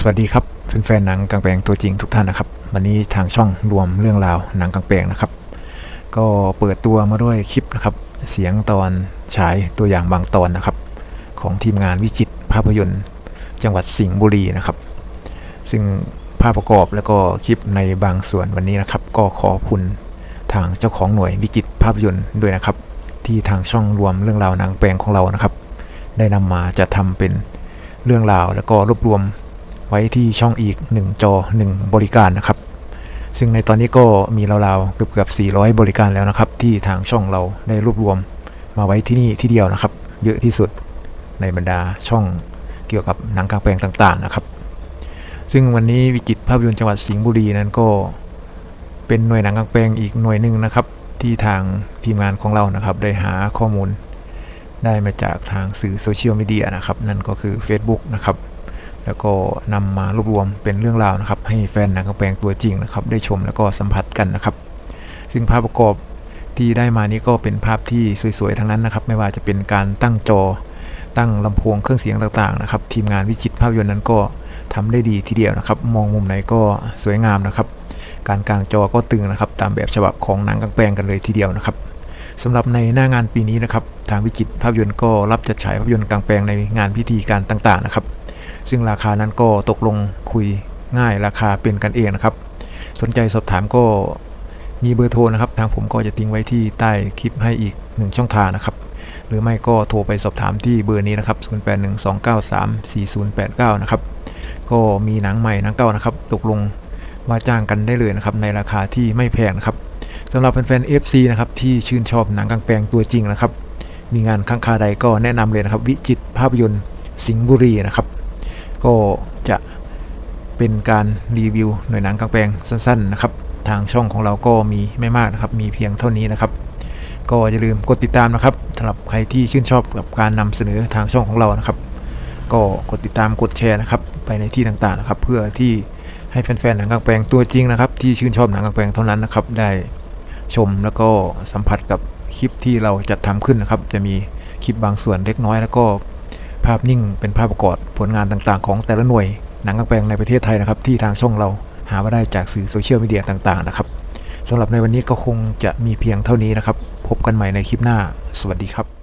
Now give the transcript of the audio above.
สวัสดีครับแฟนๆหนังกางแปลงตัวจริงทุกท่านนะครับ วันนี้ทางช่องรวมเรื่องราวหนังกางแปลงนะครับ ก็เปิดตัวมาด้วยคลิปนะครับ เสียงตอนฉายตัวอย่างบางตอนนะครับ ของทีมงานวิจิตภาพยนตร์ จังหวัดสิงห์บุรีนะครับ ซึ่งภาพประกอบแล้วก็คลิปในบางส่วนวันนี้นะครับ ก็ขอคุณทางเจ้าของหน่วยวิจิตภาพยนตร์ด้วยนะครับ ที่ทางช่องรวมเรื่องราวหนังแปลงของเรานะครับ ได้นำมาจะทำเป็นเรื่องราวแล้วก็รวบรวม ไว้ที่ช่องอีก 1 จอ 1 บริการนะครับ ซึ่งในตอนนี้ก็มีราวๆเกือบเกือบ400 บริการแล้วนะครับ ที่ทางช่องเราได้รวบรวมมาไว้ที่นี่ที่เดียวนะครับ เยอะที่สุดในบรรดาช่องเกี่ยวกับหนังกลางแปลงต่างๆนะครับ ซึ่งวันนี้วิจิตภาพยนตร์จังหวัดสิงห์บุรีนั้นก็เป็นหน่วยหนังกลางแปลงอีกหน่วยหนึ่งนะครับ ที่ทางทีมงานของเรานะครับ ได้หาข้อมูลได้มาจากทางสื่อโซเชียลมีเดียนะครับ นั่นก็คือ Facebook นะครับ แล้วก็นำมารวบรวมเป็นเรื่องราวนะครับ ให้แฟนหนังกลางแปลงตัวจริงนะครับ ได้ชมแล้วก็สัมผัสกันนะครับ ซึ่งภาพประกอบที่ได้มานี้ก็เป็นภาพที่สวยๆทั้งนั้นนะครับ ไม่ว่าจะเป็นการตั้งจอ ตั้งลำโพงเครื่องเสียงต่างๆนะครับ ทีมงานวิจิตภาพยนตร์นั้นก็ทำได้ดีทีเดียวนะครับ มองมุมไหนก็สวยงามนะครับ การกลางจอก็ตึงนะครับ ตามแบบฉบับของหนังกลางแปลงกันเลยทีเดียวนะครับสำหรับในหน้างานปีนี้นะครับ ทางวิจิตภาพยนตร์ก็รับจัดฉายภาพยนตร์กลางแปลงในงานพิธีการต่างๆนะครับ ซึ่งราคานั้นก็ตกลงคุยง่ายราคาเป็นกันเองนะครับ สนใจสอบถามก็มีเบอร์โทรนะครับ ทางผมก็จะทิ้งไว้ที่ใต้คลิปให้อีกหนึ่งช่องทางนะครับ หรือไม่ก็โทรไปสอบถามที่เบอร์นี้นะครับ 0812934089 นะครับ ก็มีหนังใหม่หนังเก่านะครับ ตกลงว่าจ้างกันได้เลยนะครับ ในราคาที่ไม่แพงนะครับสำหรับแฟนๆ FC นะครับที่ชื่นชอบหนังกลางแปลงตัวจริงนะครับ มีงานข้างคาใดก็แนะนำเลยนะครับ วิจิตภาพยนตร์สิงห์บุรีนะครับ ก็จะเป็นการรีวิวหน่วยหนังกลางแปลงสั้นๆนะครับ ทางช่องของเราก็มีไม่มากนะครับ มีเพียงเท่านี้นะครับ ก็อย่าลืมกดติดตามนะครับสำหรับใครที่ชื่นชอบกับการนำเสนอทางช่องของเรานะครับ ก็กดติดตามกดแชร์นะครับ ไปในที่ต่างๆนะครับ เพื่อที่ให้แฟนๆหนังกลางแปลงตัวจริงนะครับ ที่ชื่นชอบหนังกลางแปลงเท่านั้นนะครับ ได้ชมแล้วก็สัมผัสกับคลิปที่เราจัดทำขึ้นนะครับ จะมีคลิปบางส่วนเล็กน้อยแล้วก็ ภาพนิ่ง เป็นภาพประกอบผลงานต่างๆ ของแต่ละหน่วยหนังกางแปลงในประเทศไทยนะครับ ที่ทางช่องเราหามาได้จากสื่อโซเชียลมีเดียต่างๆนะครับสำหรับในวันนี้ก็คงจะมีเพียงเท่านี้นะครับ พบกันใหม่ในคลิปหน้า สวัสดีครับ